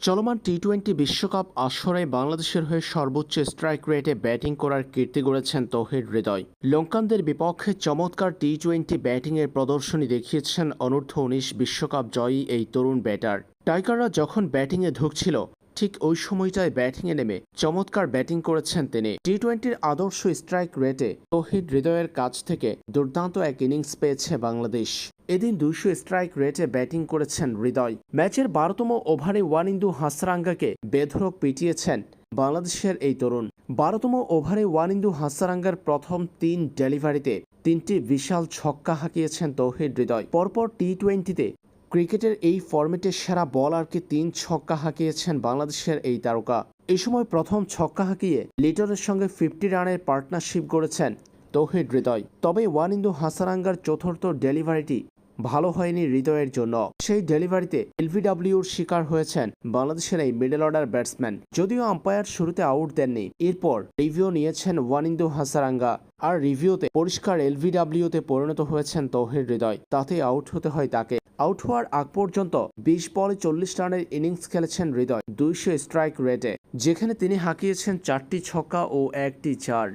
চলমান T twenty বিশ্বকাপ আসরে বাংলাদেশের হয়ে সর্বোচ্চ স্ট্রাইক রেটে ব্যাটিং করার কীর্তি গড়েছেন তহির হৃদয়। লঙ্কানদের বিপক্ষে চমৎকার টি টোয়েন্টি ব্যাটিংয়ের প্রদর্শনী দেখিয়েছেন অনূর্ধ্ব উনিশ বিশ্বকাপ জয়ী এই তরুণ ব্যাটার টাইগাররা যখন ব্যাটিংয়ে ঢুকছিল ঠিক ওই সময়টায় ব্যাটিংয়ে নেমে চমৎকার ব্যাটিং করেছেন তিনি। টি টোয়েন্টির আদর্শ স্ট্রাইক রেটে তৌহিদ হৃদয়ের কাছ থেকে দুর্দান্ত এক ইনিংস পেয়েছে বাংলাদেশ। এদিন দুইশো স্ট্রাইক রেটে ব্যাটিং করেছেন হৃদয়। ম্যাচের বারোতম ওভারে ওয়ানিন্দু হাসরাঙ্গাকে বেধরক পিটিয়েছেন বাংলাদেশের এই তরুণ। বারোতম ওভারে ওয়ানিন্দু হাসারাঙ্গার প্রথম তিন ডেলিভারিতে তিনটি বিশাল ছক্কা হাঁকিয়েছেন তৌহিদ হৃদয়। পরপর টি টোয়েন্টিতে ক্রিকেটের এই ফরম্যাটের সেরা বলারকে তিন ছক্কা হাঁকিয়েছেন বাংলাদেশের এই তারকা। এই সময় প্রথম ছক্কা হাঁকিয়ে লিটনের সঙ্গে ফিফটি রানের পার্টনারশিপ গড়েছেন তৌহিদ হৃদয়। তবে ওয়ানিন্দু হাসারাঙ্গার চতুর্থ ডেলিভারিটি ভালো হয়নি হৃদয়ের জন্য। সেই ডেলিভারিতে এলভিডব্লিউর শিকার হয়েছেন বাংলাদেশের এই মিডল অর্ডার ব্যাটসম্যান যদিও আম্পায়ার শুরুতে আউট দেননি, এরপর রিভিউ নিয়েছেন ওয়ানিন্দু হাসারাঙ্গা, আর রিভিউতে পরিষ্কার এলভিডব্লিউতে পরিণত হয়েছেন তৌহিদ হৃদয়। তাতে আউট হতে হয় তাকে। আউট হওয়ার আগ পর্যন্ত বিশ বলে চল্লিশ রানের ইনিংস খেলেছেন হৃদয়, দুইশো স্ট্রাইক রেটে যেখানে তিনি হাঁকিয়েছেন চারটি ছক্কা ও একটি চার।